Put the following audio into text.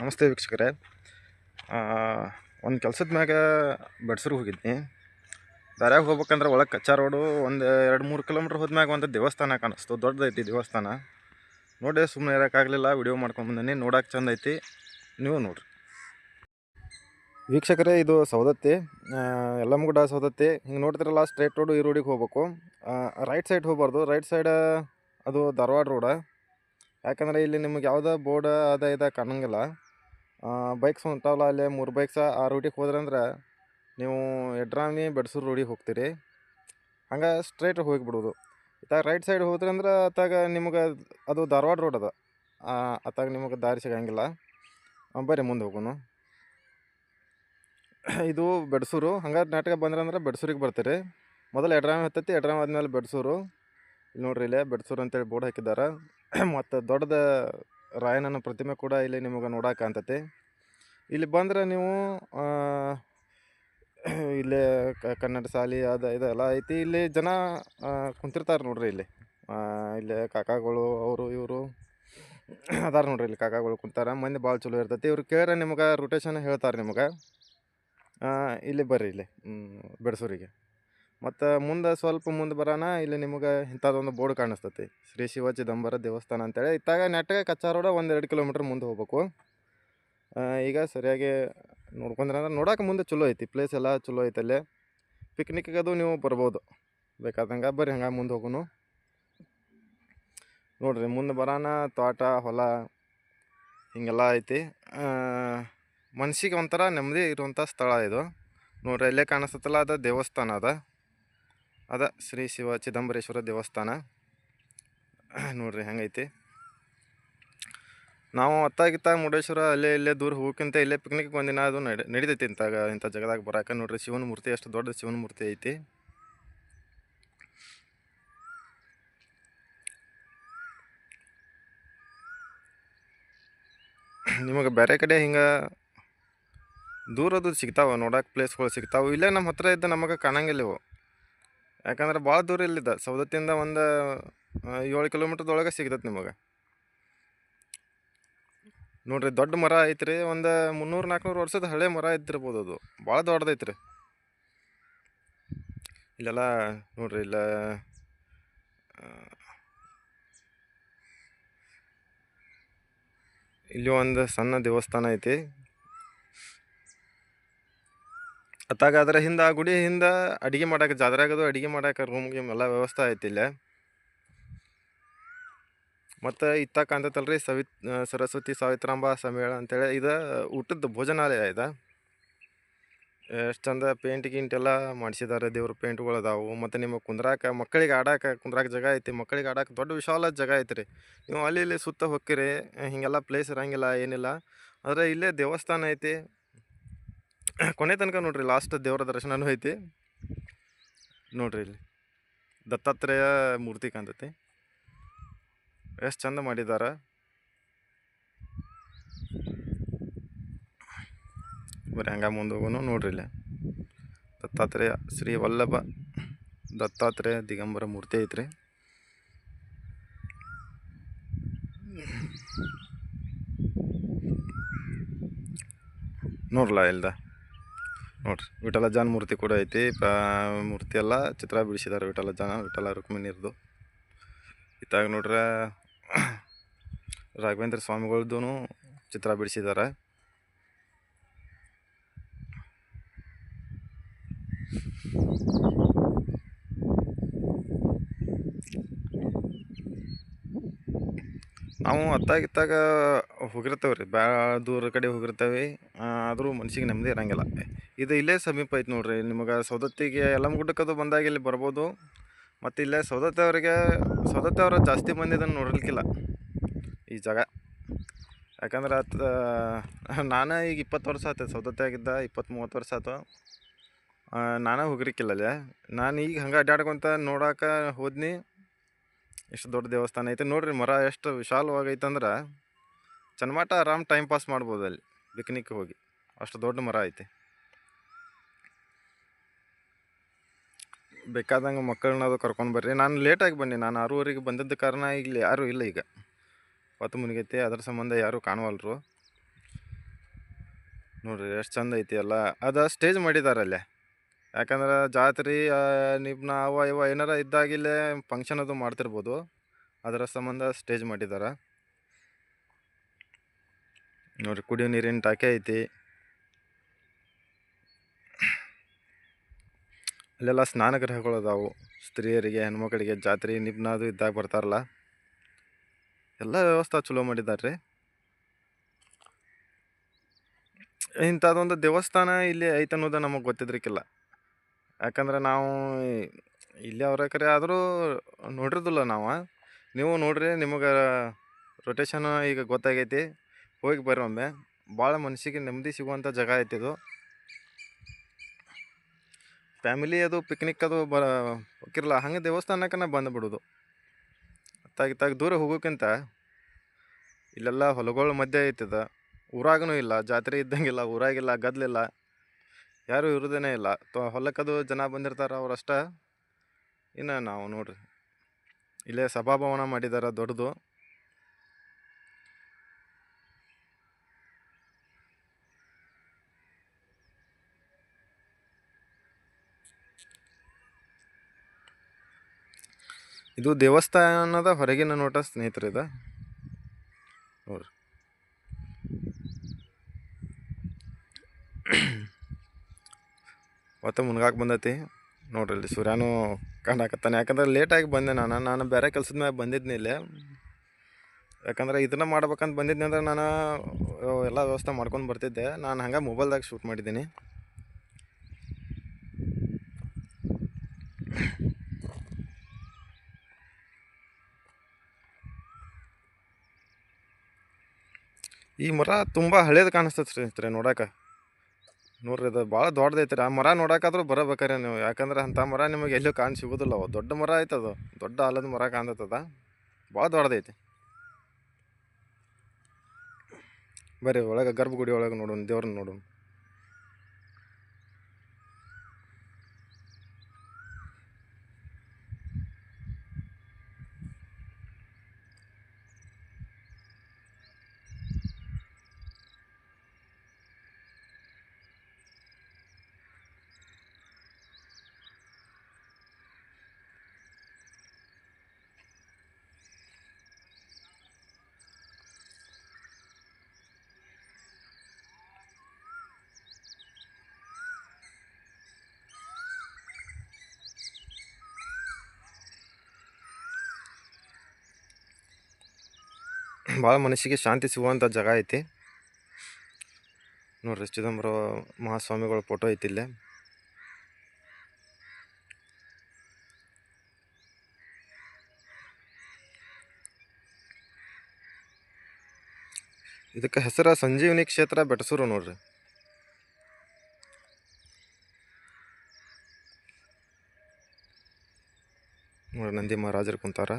ನಮಸ್ತೆ ವೀಕ್ಷಕರೇ. ಒಂದು ಕೆಲಸದ ಮ್ಯಾಗ ಬೆಡ್ಸೂರಿಗೆ ಹೋಗಿದ್ನಿ. ದಾರ್ಯಾಗ ಹೋಗ್ಬೇಕಂದ್ರೆ ಒಳಗೆ ಕಚ್ಚಾ ರೋಡು ಒಂದು ಎರಡು ಮೂರು ಕಿಲೋಮೀಟ್ರ್ ಹೋದ್ಮ್ಯಾಗ ಒಂದು ದೇವಸ್ಥಾನ ಕಾಣಿಸ್ತು. ದೊಡ್ಡದೈತಿ ದೇವಸ್ಥಾನ. ನೋಡಿ ಸುಮ್ಮನೆ ಇರೋಕ್ಕಾಗಲಿಲ್ಲ ವಿಡಿಯೋ ಮಾಡ್ಕೊಂಡು ಬಂದೀನಿ. ನೋಡಕ್ಕೆ ಚಂದ ಐತಿ. ನೀವು ನೋಡ್ರಿ. ವೀಕ್ಷಕರೇ, ಇದು ಸೌದತ್ತಿ ಎಲ್ಲಮ್ಮ ಗುಡ್ಡ ಸೌದತ್ತಿ ಹಿಂಗೆ ನೋಡ್ತಿರಲ್ಲ, ಸ್ಟ್ರೇಟ್ ರೋಡು ಈ ರೋಡಿಗೆ ಹೋಗ್ಬೇಕು. ರೈಟ್ ಸೈಡ್ ಹೋಗ್ಬಾರ್ದು. ರೈಟ್ ಸೈಡ್ ಅದು ಧಾರವಾಡ ರೋಡ. ಯಾಕಂದರೆ ಇಲ್ಲಿ ನಿಮಗೆ ಯಾವುದೇ ಬೋರ್ಡ್ ಅದ ಇದ ಕಾಣಂಗಿಲ್ಲ. ಬೈಕ್ಸ್ ಹೊಂಟಾವಲ್ಲ, ಅಲ್ಲಿ ಮೂರು ಬೈಕ್ಸ ಆ ರೂಟಿಗೆ ಹೋದ್ರಂದ್ರೆ ನೀವು ಎಡ್ರಾಮಿ, ಬೆಡ್ಸೂರು ರೋಡಿಗೆ ಹೋಗ್ತೀರಿ. ಹಂಗೆ ಸ್ಟ್ರೈಟ್ ಹೋಗಿಬಿಡೋದು. ಇತ್ತಾಗ ರೈಟ್ ಸೈಡ್ ಹೋದ್ರಂದ್ರೆ ಅತ್ತಾಗ ನಿಮ್ಗೆ ಅದು ಧಾರವಾಡ ರೋಡ್ ಅದ. ಅತ್ತಾಗ ನಿಮಗೆ ದಾರಿ ಸಿಗಂಗಿಲ್ಲ. ಬರ್ರಿ ಮುಂದೆ ಹೋಗೋಣ ಇದು ಬೆಡ್ಸೂರು. ಹಂಗೆ ನಾಟಕ ಬಂದ್ರಂದ್ರೆ ಬೆಡ್ಸೂರಿಗೆ ಬರ್ತೀರಿ. ಮೊದಲು ಎಡ್ರಾಮಿ ಹತ್ತೈತಿ, ಎಡ್ರಾಮಿ ಆದಮೇಲೆ ಬೆಡ್ಸೂರು. ಇಲ್ಲಿ ನೋಡ್ರಿ ಇಲ್ಲೇ ಬೆಡ್ಸೂರು ಅಂತೇಳಿ ಬೋರ್ಡ್ ಹಾಕಿದ್ದಾರೆ ಮತ್ತು ದೊಡ್ಡದ ರಾಯಣ್ಣನ ಪ್ರತಿಮೆ ಕೂಡ ಇಲ್ಲಿ ನಿಮಗೆ ನೋಡಕ್ಕೆ ಕಾಣ್ತೈತಿ. ಇಲ್ಲಿ ಬಂದ್ರೆ ನೀವು ಇಲ್ಲೇ ಕನ್ನಡ ಶಾಲಿ, ಅದು, ಇದೆಲ್ಲ ಐತಿ. ಇಲ್ಲಿ ಜನ ಕುಂತಿರ್ತಾರೆ ನೋಡ್ರಿ ಇಲ್ಲಿ. ಇಲ್ಲೇ ಕಾಕಾಗಳು, ಅವರು, ಇವರು ಅದಾರ ನೋಡ್ರಿ ಇಲ್ಲಿ ಕಾಕಾಗಳು ಕುಂತಾರ. ಮಂದಿ ಭಾಳ ಚಲೋ ಇರ್ತೈತಿ. ಇವ್ರು ಕೇಳ್ರೆ ನಿಮಗೆ ರೊಟೇಷನ್ ಹೇಳ್ತಾರೆ ನಿಮ್ಗೆ. ಇಲ್ಲಿ ಬರ್ರಿ ಇಲ್ಲಿ ಬೆಡ್ಸೂರಿಗೆ. ಮತ್ತು ಮುಂದೆ ಸ್ವಲ್ಪ ಮುಂದೆ ಬರೋಣ ಇಲ್ಲಿ ನಿಮಗೆ ಇಂಥದ್ದೊಂದು ಬೋರ್ಡ್ ಕಾಣಿಸ್ತತಿ. ಶ್ರೀ ಶಿವ ಚಿದಂಬರ ದೇವಸ್ಥಾನ ಅಂತೇಳಿ. ಇತ್ತಾಗ ನೆಟ್ಟಗೆ ಕಚ್ಚಾ ರೋಡ ಒಂದೆರಡು ಕಿಲೋಮೀಟ್ರ್ ಮುಂದೆ ಹೋಗ್ಬೇಕು. ಈಗ ಸರಿಯಾಗಿ ನೋಡ್ಕೊಂಡ್ರೆ ಅಂದ್ರೆ ನೋಡೋಕೆ ಮುಂದೆ ಚಲೋ ಐತಿ. ಪ್ಲೇಸ್ ಎಲ್ಲ ಚಲೋ ಐತೆ ಅಲ್ಲೇ. ಪಿಕ್ನಿಕ್ಗೆ ಅದು ನೀವು ಬರ್ಬೋದು. ಬೇಕಾದಂಗೆ ಬರ್ರಿ, ಹಂಗೆ ಮುಂದೆ ಹೋಗೋನು. ನೋಡ್ರಿ, ಮುಂದೆ ಬರೋಣ ತೋಟ, ಹೊಲ, ಹಿಂಗೆಲ್ಲ ಐತಿ. ಮನ್ಸಿಗೆ ಒಂಥರ ನೆಮ್ಮದಿ ಇರುವಂಥ ಸ್ಥಳ ಇದು. ನೋಡ್ರಿ ಇಲ್ಲೇ ಕಾಣಿಸ್ತಲ್ಲ ಅದು ದೇವಸ್ಥಾನ ಅದ. ಅದ ಶ್ರೀ ಶಿವ ಚಿದಂಬರೇಶ್ವರ ದೇವಸ್ಥಾನ. ನೋಡ್ರಿ ಹೆಂಗೈತಿ. ನಾವು ಅತ್ತಾಗಿತ್ತ ಮುರುಡೇಶ್ವರ ಅಲ್ಲೇ ಇಲ್ಲೇ ದೂರ ಹೋಗಕ್ಕಿಂತ ಇಲ್ಲೇ ಪಿಕ್ನಿಕ್ ಒಂದಿನ ಅದು ನಡಿ, ನಡೀತೈತಿ ಇಂತಾಗ ಇಂಥ ಜಾಗದಾಗ ಬರಾಕ. ನೋಡ್ರಿ ಶಿವನ ಮೂರ್ತಿ ಎಷ್ಟು ದೊಡ್ಡ ಶಿವನ ಮೂರ್ತಿ ಐತಿ. ನಿಮಗೆ ಬೇರೆ ಕಡೆ ಹಿಂಗೆ ದೂರದ್ದು ಸಿಗ್ತಾವೆ, ನೋಡೋಕೆ ಪ್ಲೇಸ್ಗಳು ಸಿಗ್ತಾವೆ. ಇಲ್ಲೇ ನಮ್ಮ ಹತ್ರ ಇದ್ದ ನಮಗೆ ಕಾಣಂಗಿಲ್ಲ ಇವು. ಯಾಕಂದ್ರೆ ಭಾಳ ದೂರ ಇಲ್ಲಿದ್ದ. ಸೌದತ್ತಿಯಿಂದ ಒಂದು ಏಳು ಕಿಲೋಮೀಟ್ರದೊಳಗೆ ಸಿಗ್ತೈತೆ ನಿಮಗೆ. ನೋಡ್ರಿ, ದೊಡ್ಡ ಮರ ಐತ್ರಿ. ಒಂದು ಮುನ್ನೂರು ನಾಲ್ಕುನೂರು ವರ್ಷದ ಹಳೆ ಮರ ಇದ್ದಿರ್ಬೋದು ಅದು. ಭಾಳ ದೊಡ್ಡದೈತ್ರಿ. ಇಲ್ಲೆಲ್ಲ ನೋಡ್ರಿ, ಇಲ್ಲ ಇಲ್ಲಿ ಒಂದು ಸಣ್ಣ ದೇವಸ್ಥಾನ ಐತಿ. ಅತ್ತಾಗ ಅದರ ಹಿಂದೆ ಆ ಗುಡಿ ಹಿಂದೆ ಅಡುಗೆ ಮಾಡಕ್ಕೆ ಜಾತ್ರೆಗದು ಅಡುಗೆ ಮಾಡಕ್ಕೆ ರೂಮ್ ಗೀಮ್ ಎಲ್ಲ ವ್ಯವಸ್ಥೆ ಐತಿ ಇಲ್ಲೇ. ಮತ್ತು ಇತ್ತ ಕಾಣ್ತೈತಲ್ರಿ ಸವಿ ಸವಿತ್ ಸರಸ್ವತಿ ಸಾವಿತ್ರಾಂಬ ಸಮ್ಮೇಳ ಅಂತೇಳಿ. ಇದು ಊಟದ ಭೋಜನಾಲಯ ಇದೆ. ಎಷ್ಟು ಚಂದ ಪೇಂಟ್ ಗಿಂಟ್ ಎಲ್ಲ ಮಾಡಿಸಿದ್ದಾರೆ ದೇವ್ರ ಪೇಂಟ್ಗಳು ಅದಾವು. ಮತ್ತು ನಿಮಗೆ ಕುಂದ್ರಾಕ, ಮಕ್ಕಳಿಗೆ ಆಡಾಕ ಕುಂದ್ರಾಕ ಜಾಗ ಐತಿ. ಮಕ್ಕಳಿಗೆ ಆಡಾಕ ದೊಡ್ಡ ವಿಶಾಲ ಜಾಗ ಐತ್ರಿ. ನೀವು ಅಲ್ಲಿ ಇಲ್ಲಿ ಸುತ್ತ ಹೋಗ್ತೀರಿ ಹೀಗೆಲ್ಲ ಪ್ಲೇಸ್ ಇರೋಂಗಿಲ್ಲ, ಏನಿಲ್ಲ. ಆದರೆ ಇಲ್ಲೇ ದೇವಸ್ಥಾನ ಐತಿ. ಕೊನೆ ತನಕ ನೋಡ್ರಿ ಲಾಸ್ಟ್ ದೇವರ ದರ್ಶನನೂ ಐತಿ. ನೋಡ್ರಿ ಇಲ್ಲಿ. ದತ್ತಾತ್ರೇಯ ಮೂರ್ತಿ ಕಾಣ್ತೈತಿ. ಎಷ್ಟು ಚಂದ ಮಾಡಿದ್ದಾರೆ ಬರೀ ಹಂಗ ಮುಂದೆ ನೋಡ್ರಿ ಇಲ್ಲಿ. ದತ್ತಾತ್ರೇಯ ಶ್ರೀ ವಲ್ಲಭ ದತ್ತಾತ್ರೇಯ ದಿಗಂಬರ ಮೂರ್ತಿ ಐತ್ರಿ. ನೋಡ್ಲಾ ಇಲ್ದ? ನೋಡ್ರಿ. ವಿಠಲಜಾನ್ ಮೂರ್ತಿ ಕೂಡ ಐತಿ. ಮೂರ್ತಿ ಎಲ್ಲ ಚಿತ್ರ ಬಿಡಿಸಿದ್ದಾರೆ ವಿಠಲಜಾನ, ವಿಠಲ ರುಕ್ಮಿಣಿರ್ದು. ಇತ್ತಾಗ ನೋಡ್ರೆ, ರಾಘವೇಂದ್ರ ಸ್ವಾಮಿಗಳ್ದು ಚಿತ್ರ ಬಿಡಿಸಿದ್ದಾರೆ ನಾವು ಅತ್ತಾಗಿತ್ತಾಗ ಹೋಗಿರ್ತೇವೆ ರೀ ಭಾಳ ದೂರ ಕಡೆ ಹೋಗಿರ್ತೇವೆ. ಆದರೂ ಮನ್ಸಿಗೆ ನೆಮ್ಮದಿ ಇರೋಂಗಿಲ್ಲ. ಇದು ಇಲ್ಲೇ ಸಮೀಪ ಐತೆ ನೋಡ್ರಿ. ನಿಮಗೆ ಸೌದತ್ತಿಗೆ ಯಲ್ಲಮ್ಮಗುಡ್ಡಕ್ಕದು ಬಂದಾಗ ಇಲ್ಲಿ ಬರ್ಬೋದು. ಮತ್ತು ಇಲ್ಲೇ ಸೌದತ್ತವ್ರಿಗೆ ಅವರಿಗೆ ಸೌದತ್ತಿ ಅವರ ಜಾಸ್ತಿ ಮಂದಿ ಇದನ್ನು ನೋಡಲಿಕ್ಕಿಲ್ಲ ಈ ಜಾಗ. ಯಾಕಂದ್ರೆ ಅತ್ತ ನಾನು ಈಗ ಇಪ್ಪತ್ತು ವರ್ಷ ಆಯ್ತು ಸೌದತ್ತೆ ಆಗಿದ್ದ, ಇಪ್ಪತ್ತು ಮೂವತ್ತು ವರ್ಷ ಆಯ್ತು ನಾನೇ ಹೋಗಿರಿಕ್ಕಿಲ್ಲ ಅಲ್ಲೇ. ನಾನು ಈಗ ಹಂಗೆ ಅಡ್ಡಾಡ್ಕೊತ ನೋಡಕ್ಕೆ ಹೋದ್ನಿ. ಎಷ್ಟು ದೊಡ್ಡ ದೇವಸ್ಥಾನ ಐತೆ. ನೋಡ್ರಿ ಮರ ಎಷ್ಟು ವಿಶಾಲವಾಗೈತೆ ಅಂದ್ರೆ ಚನ್ಮಾಟ ಆರಾಮ್ ಟೈಮ್ ಪಾಸ್ ಮಾಡ್ಬೋದು ಅಲ್ಲಿ ಪಿಕ್ನಿಕ್ ಹೋಗಿ. ಅಷ್ಟು ದೊಡ್ಡ ಮರ ಐತೆ. ಬೇಕಾದಂಗೆ ಮಕ್ಕಳನ್ನ ಅದು ಕರ್ಕೊಂಡು ಬರ್ರಿ. ನಾನು ಲೇಟಾಗಿ ಬನ್ನಿ ನಾನು ಆರೂವರೆಗೆ ಬಂದಿದ್ದ ಕಾರಣ ಇಲ್ಲಿ ಯಾರೂ ಇಲ್ಲ ಈಗ. ಹೊತ್ತು ಮುನಿಗೈತೆ, ಅದ್ರ ಸಂಬಂಧ ಯಾರೂ ಕಾಣುವಲ್ರು. ನೋಡ್ರಿ, ಎಷ್ಟು ಚಂದ ಐತಿ ಎಲ್ಲ. ಅದು ಸ್ಟೇಜ್ ಮಾಡಿದ್ದಾರೆ ಅಲ್ಲೇ ಯಾಕಂದ್ರೆ ಜಾತ್ರೆ ನಿಬ್ನ ಅವ ಇವ ಏನಾರ ಇದ್ದಾಗಿಲ್ಲೇ ಫಂಕ್ಷನ್ ಅದು ಮಾಡ್ತಿರ್ಬೋದು. ಅದರ ಸಂಬಂಧ ಸ್ಟೇಜ್ ಮಾಡಿದ್ದಾರೆ ನೋಡಿರಿ, ಕುಡಿಯೋ ನೀರಿನ ಟಾಕೆ ಐತಿ. ಅಲ್ಲೆಲ್ಲ ಸ್ನಾನಗೃಹಗಳು ಅದಾವು. ಸ್ತ್ರೀಯರಿಗೆ, ಹೆಣ್ಮಕ್ಳಿಗೆ ಜಾತ್ರೆ, ನಿಬ್ನ ಅದು ಇದ್ದಾಗ ಬರ್ತಾರಲ್ಲ. ಎಲ್ಲ ವ್ಯವಸ್ಥೆ ಚಲೋ ಮಾಡಿದ್ದಾರೆ ರೀ ಇಂಥದ್ದೊಂದು ದೇವಸ್ಥಾನ ಇಲ್ಲಿ ಐತೆ ಅನ್ನೋದು ನಮಗೆ ಗೊತ್ತಿದ್ರಿಕ್ಕಿಲ್ಲ ಯಾಕಂದ್ರೆ ನಾವು ಇಲ್ಲಿ ಅವರ ಕರೆ ಆದರೂ ನೋಡಿರೋದಿಲ್ಲ ನಾವು. ನೀವು ನೋಡ್ರಿ ನಿಮಗೆ ರೊಟೇಷನ್ ಈಗ ಗೊತ್ತಾಗೈತಿ. ಹೋಗಿ ಬರ್ರಿ ಒಮ್ಮೆ. ಭಾಳ ಮನಸ್ಸಿಗೆ ನೆಮ್ಮದಿ ಸಿಗುವಂಥ ಜಾಗ ಐತಿ ಇದು. ಫ್ಯಾಮಿಲಿ ಅದು ಪಿಕ್ನಿಕ್ ಅದು ಬ ಹೋಗಿರಲ್ಲ ಹಂಗೆ ದೇವಸ್ಥಾನಕ್ಕನ ಬಂದುಬಿಡೋದು ತಾಗಿ ತಾಗಿ ದೂರ ಹೋಗೋಕ್ಕಿಂತ ಇಲ್ಲೆಲ್ಲ ಹೊಲಗಳ ಮಧ್ಯೆ ಐತಿದ ಊರಾಗೂ ಇಲ್ಲ. ಜಾತ್ರೆ ಇದ್ದಂಗಿಲ್ಲ, ಊರಾಗಿಲ್ಲ, ಗದ್ಲಿಲ್ಲ. ಯಾರೂ ಇರೋದೇನೇ ಇಲ್ಲ. ಹೊಲಕ್ಕದು ಜನ ಬಂದಿರ್ತಾರೆ ಅವರಷ್ಟೇ. ಇನ್ನು ನಾವು ನೋಡ್ರಿ. ಇಲ್ಲೇ ಸಭಾಭವನ ಮಾಡಿದ್ದಾರೆ ದೊಡ್ಡದು. ಇದು ದೇವಸ್ಥಾನದ ಹೊರಗಿನ ನೋಟ ಸ್ನೇಹಿತರೆ ಇದು. ನೋಡ್ರಿ. ಮತ್ತೆ ಮುನ್ಗಾಕ್ ಬಂದೈತಿ. ನೋಡ್ರಿ ಇಲ್ಲಿ ಸೂರ್ಯನೂ ಕಾಣಕತ್ತಾನೆ ಯಾಕಂದ್ರೆ ಲೇಟಾಗಿ ಬಂದೆ ನಾನು. ನಾನು ಬೇರೆ ಕೆಲ್ಸದ ಮ್ಯಾಗ ಬಂದಿದ್ದೆ ಇಲ್ಲಿ. ಯಾಕಂದ್ರೆ ಇದನ್ನ ಮಾಡ್ಬೇಕಂತ ಬಂದಿದ್ದೆ ಅಂದ್ರೆ ನಾನು ಎಲ್ಲ ವ್ಯವಸ್ಥೆ ಮಾಡ್ಕೊಂಡು ಬರ್ತಿದ್ದೆ. ನಾನು ಹಂಗೆ ಮೊಬೈಲ್ದಾಗ ಶೂಟ್ ಮಾಡಿದ್ದೀನಿ. ಈ ಮರ ತುಂಬ ಹಳೇದು ಕಾಣಿಸ್ತದೆ ಸ್ನೇಹಿತರೆ ನೋಡಕ್ಕೆ ನೋಡ್ರಿ ಅದು ಭಾಳ ದೊಡ್ಡದೈತ್ರಿ. ಆ ಮರ ನೋಡಕ್ಕಾದ್ರೂ ಬರಬೇಕಾರೆ ನೀವು. ಯಾಕಂದ್ರೆ ಅಂಥ ಮರ ನಿಮಗೆ ಎಲ್ಲೂ ಕಾಣ್ ಸಿಗೋದಿಲ್ಲ. ಅವು ದೊಡ್ಡ ಮರ ಐತದು ದೊಡ್ಡ ಆಲದ ಮರ ಕಾಣ್ತದ ಭಾಳ ದೊಡ್ಡದೈತಿ. ಬರ್ರಿ, ಒಳಗೆ ಗರ್ಭಗುಡಿ ಒಳಗೆ ನೋಡೋಣ, ದೇವ್ರನ್ನ ನೋಡೋಣ. ಭಾಳ ಮನಸ್ಸಿಗೆ ಶಾಂತಿ ಸಿಗುವಂಥ ಜಾಗ ಐತಿ. ನೋಡ್ರಿ, ಚಿದಂಬರ ಮಹಾಸ್ವಾಮಿಗಳ ಫೋಟೋ ಐತಿ ಇಲ್ಲೇ. ಇದಕ್ಕೆ ಹೆಸರ ಸಂಜೀವನಿ ಕ್ಷೇತ್ರ ಬೆಟಸೂರು ನೋಡ್ರಿ. ನೋಡ್ರಿ, ನಂದಿ ಮಹಾರಾಜರು ಕುಂತಾರ.